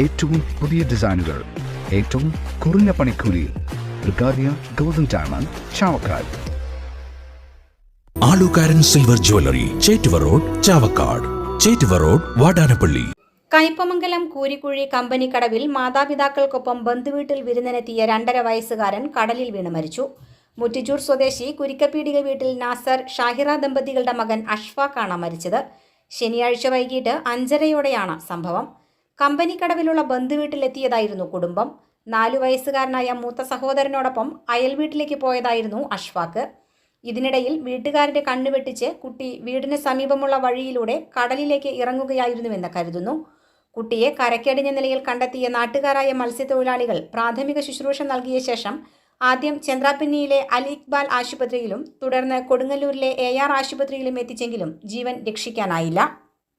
ഏറ്റവും പുതിയ ഡിസൈനുകൾ ഏറ്റവും കുറഞ്ഞ പണിക്കൂലിയിൽ Brigadia golden diamond Chavakkad. Alukkaran silver jewellery Chettuva road Chavakkad. Chettuva road Vadanappally. Kaipamangalam Koorikkuzhi കമ്പനിക്കടവിൽ മാതാപിതാക്കൾക്കൊപ്പം ബന്ധുവീട്ടിൽ വിരുന്നിനെത്തിയ രണ്ടര വയസ്സുകാരൻ കടലിൽ വീണ് മരിച്ചു. മുറ്റിച്ചൂർ സ്വദേശി കുരിക്കപ്പീടിക വീട്ടിൽ നാസർ ഷാഹിറ ദമ്പതികളുടെ മകൻ അഷ്ഫാഖാണ് മരിച്ചത്. ശനിയാഴ്ച വൈകിട്ട് അഞ്ചരയോടെയാണ് സംഭവം. കമ്പനിക്കടവിലുള്ള ബന്ധുവീട്ടിലെത്തിയതായിരുന്നു കുടുംബം. നാലു വയസ്സുകാരനായ മൂത്ത സഹോദരനോടൊപ്പം അയൽ വീട്ടിലേക്ക് പോയതായിരുന്നു അഷ്ഫാക്ക്. ഇതിനിടയിൽ വീട്ടുകാരുടെ കണ്ണുവെട്ടിച്ച് കുട്ടി വീടിന് സമീപമുള്ള വഴിയിലൂടെ കടലിലേക്ക് ഇറങ്ങുകയായിരുന്നുവെന്ന് കരുതുന്നു. കുട്ടിയെ കരക്കടിഞ്ഞ നിലയിൽ കണ്ടെത്തിയ നാട്ടുകാരായ മത്സ്യത്തൊഴിലാളികൾ പ്രാഥമിക ശുശ്രൂഷ നൽകിയ ശേഷം ആദ്യം ചന്ദ്രാപിന്നിയിലെ അലി ഇക്ബാൽ ആശുപത്രിയിലും തുടർന്ന് കൊടുങ്ങല്ലൂരിലെ എ ആർ ആശുപത്രിയിലും എത്തിച്ചെങ്കിലും ജീവൻ രക്ഷിക്കാനായില്ല.